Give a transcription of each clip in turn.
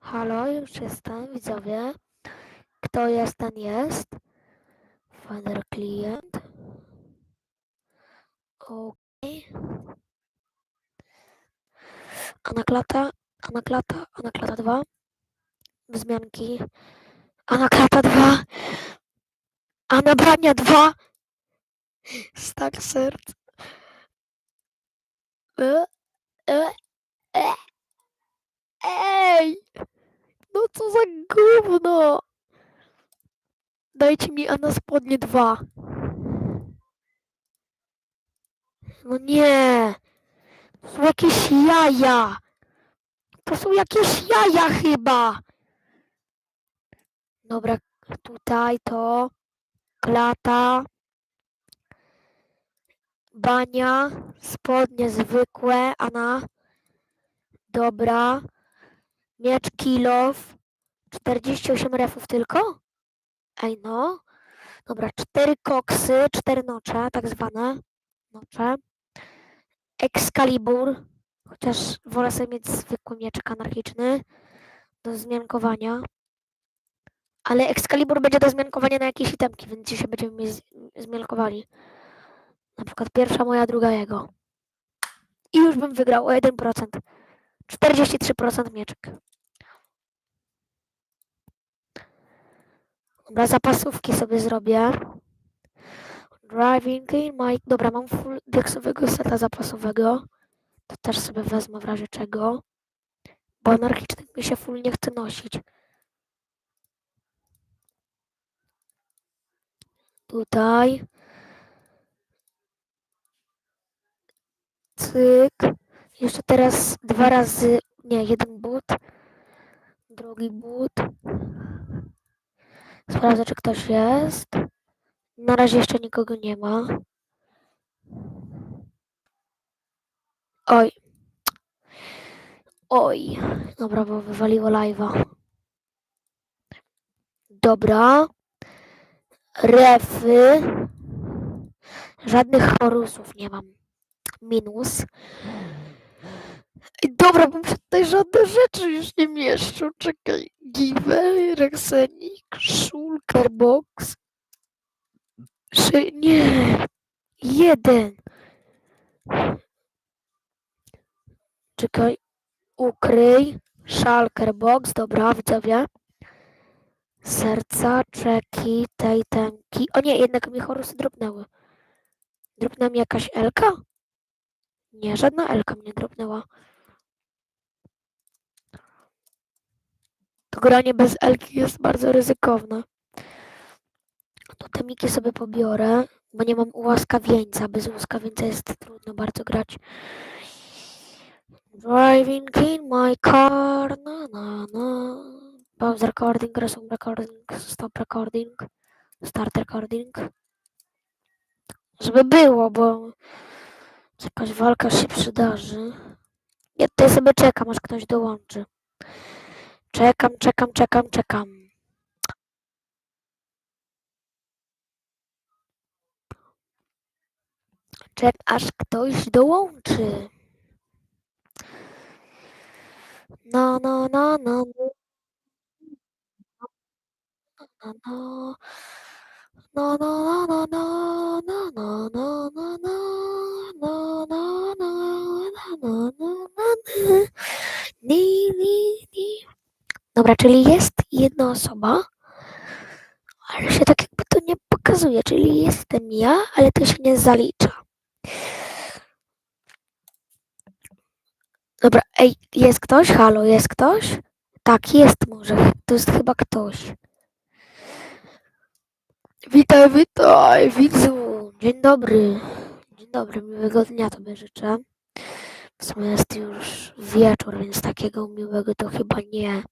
Halo, już jestem, widzowie. Kto jest, ten jest. Finder klient. Okej. Anaklata, anaklata, anaklata 2. Wzmianki. Anaklata 2. Anabrania 2. Stak serc. E, e, e. Ej! No co za gówno! Dajcie mi Ana spodnie 2. No nie! To są jakieś jaja! To są jakieś jaja chyba! Dobra, tutaj to klata, bania, spodnie zwykłe, Ana. Dobra. Miecz kilof. 48 refów tylko? Ej no. Dobra, cztery koksy, cztery nocze, tak zwane. Nocze. Excalibur. Chociaż wolę sobie mieć zwykły mieczyk anarchiczny do zmiankowania. Ale Excalibur będzie do zmiankowania na jakieś itemki, więc dzisiaj będziemy mnie z- zmiankowali. Na przykład pierwsza moja, druga jego. I już bym wygrał o 1%. 43% mieczyk. Dobra, zapasówki sobie zrobię. Driving in my... Dobra, mam full deksowego seta zapasowego. To też sobie wezmę w razie czego. Bo anarchicznych mi się full nie chce nosić. Tutaj. Cyk. Jeszcze teraz dwa razy... Nie, jeden but. Drugi but. Sprawdzę, czy ktoś jest. Na razie jeszcze nikogo nie ma. Oj. Oj. Dobra, bo wywaliło live'a. Dobra. Refy. Żadnych chorusów nie mam. Minus. Dobra, bo się tutaj żadne rzeczy już nie mieszczą. Czekaj. Givel, Rexenik, Shulker Box. Trzy, nie. Jeden. Czekaj. Ukryj. Shulker Box. Dobra, widzowie. Serca, czeki, tej, temki. O nie, jednak mi chorusy dropnęły. Dropnęła mi jakaś Elka? Nie, żadna Elka mnie dropnęła. Granie bez Elki jest bardzo ryzykowne. To temiki sobie pobiorę, bo nie mam ułaskawieńca. Bez ułaskawieńca jest trudno bardzo grać. Driving in my car, na na na. Pause recording, resume recording, stop recording, start recording. Żeby było, bo jakaś walka się przydarzy. Ja tutaj sobie czekam, aż ktoś dołączy. Czekam, czekam, czekam, czekam. Czek, aż ktoś dołączy. No, no, no, no, no. No, no. No, no, no, no, no, no, no, no, no, no, no, no, no, no, no, no. Ni. Dobra, czyli jest jedna osoba, ale się tak jakby to nie pokazuje, czyli jestem ja, ale to się nie zalicza. Dobra, ej, jest ktoś? Halo, jest ktoś? Tak, jest może. To jest chyba ktoś. Witaj, witaj, widzu. Dzień dobry. Dzień dobry, miłego dnia tobie życzę. W sumie jest już wieczór, więc takiego miłego to chyba nie.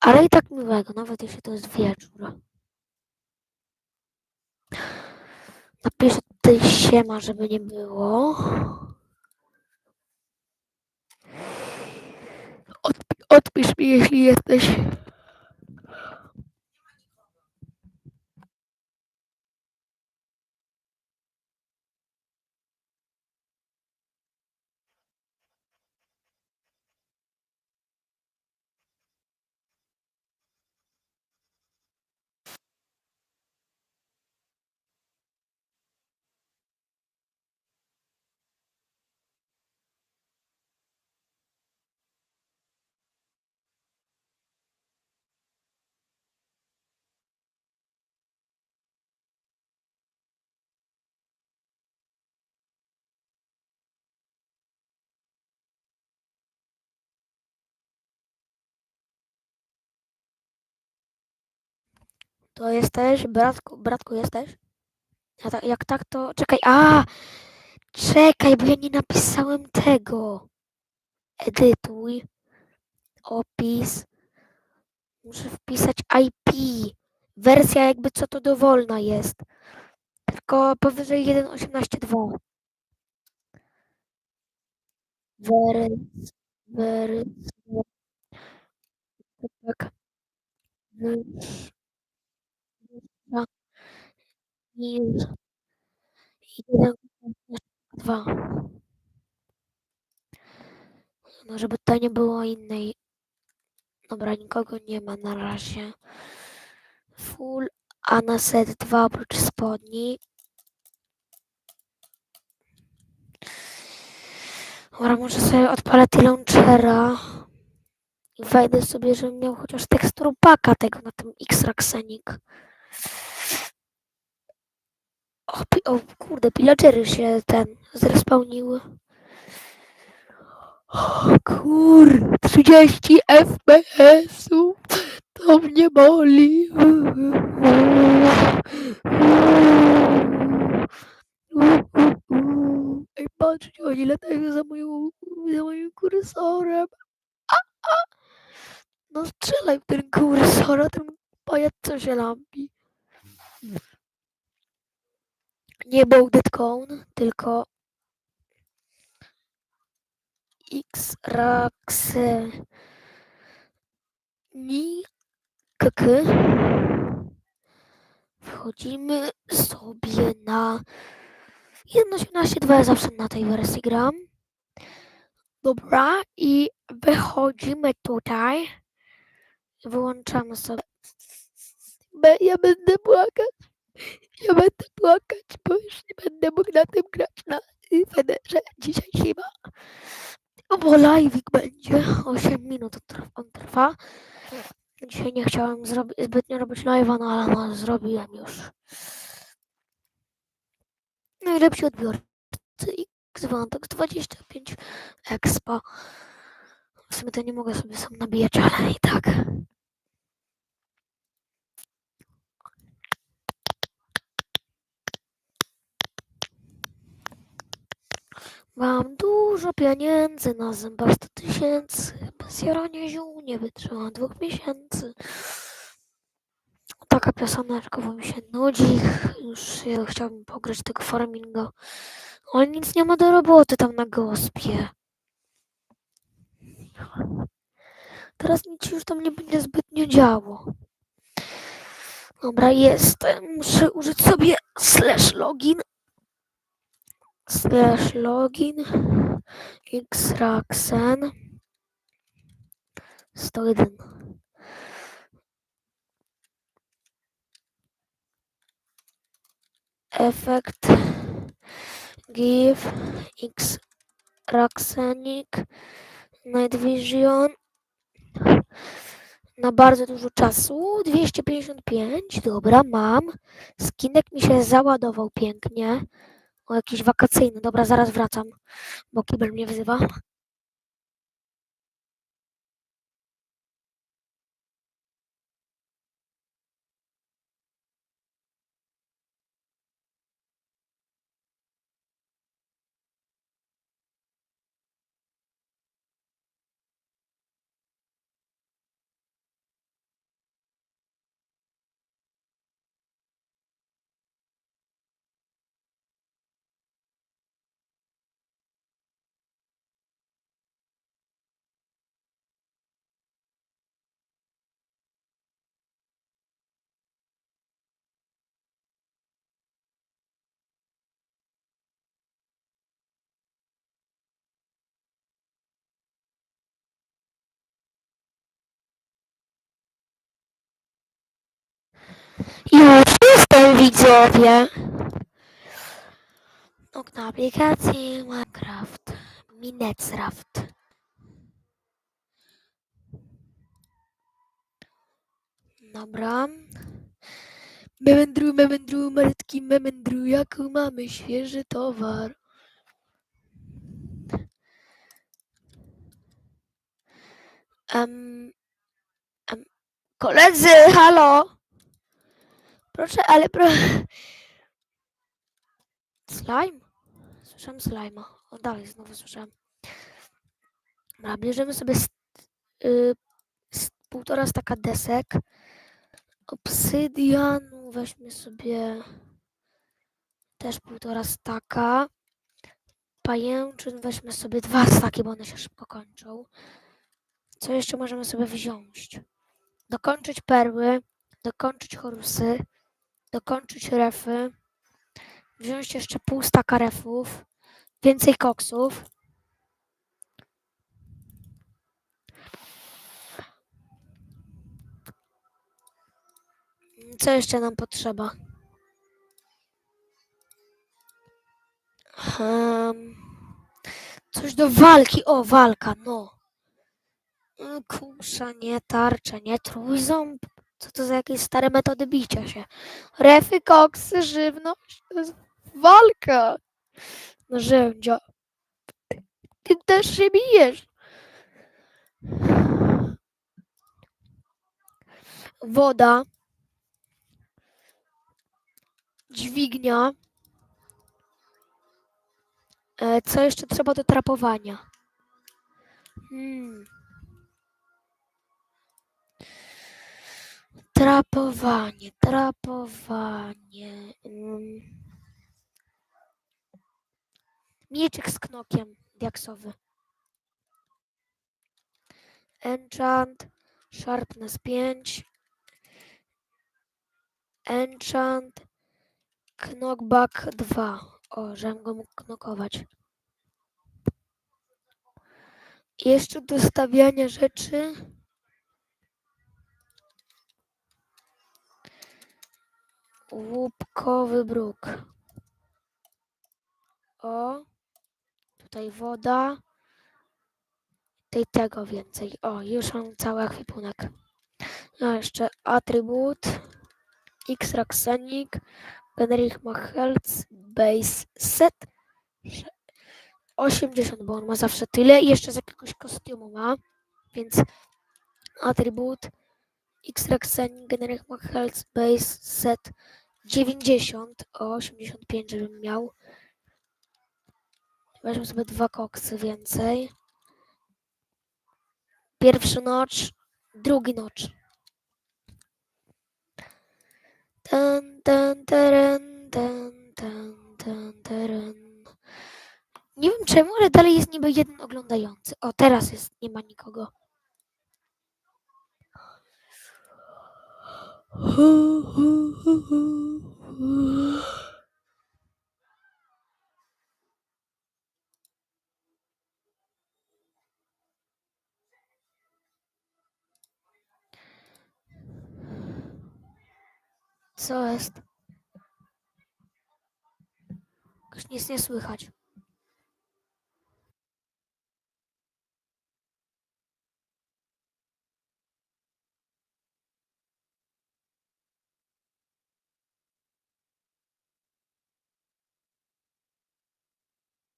Ale i tak miłego, nawet jeśli to jest wieczór. Napiszę tutaj siema, żeby nie było. Odp- odpisz mi, jeśli jesteś To jesteś? Bratku, bratku jesteś? Tak, jak tak, to... Czekaj, a! Czekaj, bo ja nie napisałem tego. Edytuj. Opis. Muszę wpisać IP. Wersja jakby co to dowolna jest. Tylko powyżej 1.18.2. Wers, wers, tak. Wyższa niż 1.18.2. No, żeby to nie było innej. Dobra, nikogo nie ma na razie. Full, a na set 2 oprócz spodni. Dobra, może sobie odpalę T-Launchera i wejdę sobie, żebym miał chociaż tekstur paka tego na tym X-Raxenic. O, o kurde, pillagery się ten zrespawniły. O kur, 30 FPS-ów, to mnie boli. Ej, patrzcie, oni latają za moją, za moim kursorem. A, a. No strzelaj w ten kursor, a ten pajac co się lampi. Nie Bolded Cone, tylko X-Raxe ni KK. Wchodzimy sobie na 1.18.2, ja zawsze na tej wersji gram. Dobra, i wychodzimy tutaj. Wyłączamy sobie. Ja będę płakać. Ja będę płakać, bo już nie będę mógł na tym grać na Federze dzisiaj chyba. Bo live'ik będzie. 8 minut on trwa. Dzisiaj nie chciałem zbytnio robić live'a, no ale no, zrobiłem już. Najlepsi odbiorcy Xvantax 25 Expa. W sumie to nie mogę sobie sam nabijać, ale i tak. Mam dużo pieniędzy na zębach 100 tysięcy. Bez jarania ziół nie wytrzymam dwóch miesięcy. Taka pioseneczka, bo mi się nudzi. Już ja chciałabym pograć tego farminga. Ale nic nie ma do roboty tam na gospie. Teraz nic już tam nie będzie zbytnio działo. Dobra, jestem. Muszę użyć sobie slash login. Slash login. Xraxen. 101. Efekt. Give. X. Raxenic. Night Vision. Na bardzo dużo czasu. 255. Dobra, mam. Skinek mi się załadował pięknie. O, jakiś wakacyjny. Dobra, zaraz wracam, bo kibel mnie wzywa. Już jestem, widzowie! Okno aplikacji Minecraft. Minecraft. Dobra. Memendru, memendru, malutki memendru, jaką mamy świeży towar. Em, em, koledzy, halo! Proszę, ale pro... Slime? Słyszałem slima. O, dalej, znowu słyszałem. Dobra, bierzemy sobie z, y, z półtora staka desek. Obsydianu weźmy sobie też półtora staka. Pajęczyn weźmy sobie dwa staki, bo one się szybko kończą. Co jeszcze możemy sobie wziąć? Dokończyć perły, dokończyć chorusy, dokończyć refy, wziąć jeszcze pół staka refów, więcej koksów. Co jeszcze nam potrzeba? Um, coś do walki. O, walka, no. Kusza, nie tarcza, nie trójząb. Co to za jakieś stare metody bicia się? Refy, koksy, żywność. To jest walka. Narzędzia. Ty też się bijesz. Woda. Dźwignia. E, co jeszcze trzeba do trapowania? Hmm. Trapowanie, trapowanie. Mm. Mieczyk z knokiem diaksowy. Enchant, sharpness 5. Enchant, knockback 2. O, żebym go mógł knokować. Jeszcze do stawiania rzeczy. Łupkowy bruk. O, tutaj woda. Tej tego więcej. O, już mam cały ekwipunek. No jeszcze atrybut. X-Raxenic. Generic ma health. Base set. 80, bo on ma zawsze tyle. I jeszcze z jakiegoś kostiumu ma. Więc atrybut. X-Raxenic. Generic health. Base set. 90. O, 85, żebym miał. Weźmy sobie dwa koksy więcej. Pierwszy nocz, drugi nocz. Ten, ten, teren, ten, ten, ten, teren. Nie wiem czemu, ale dalej jest niby jeden oglądający. O, teraz jest, nie ma nikogo. Co jest? Już nic nie słychać.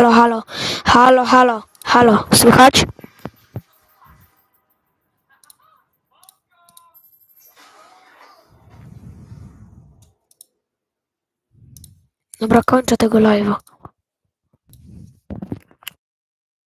Halo, halo, halo, halo, halo, słychać? Dobra, kończę tego live'a.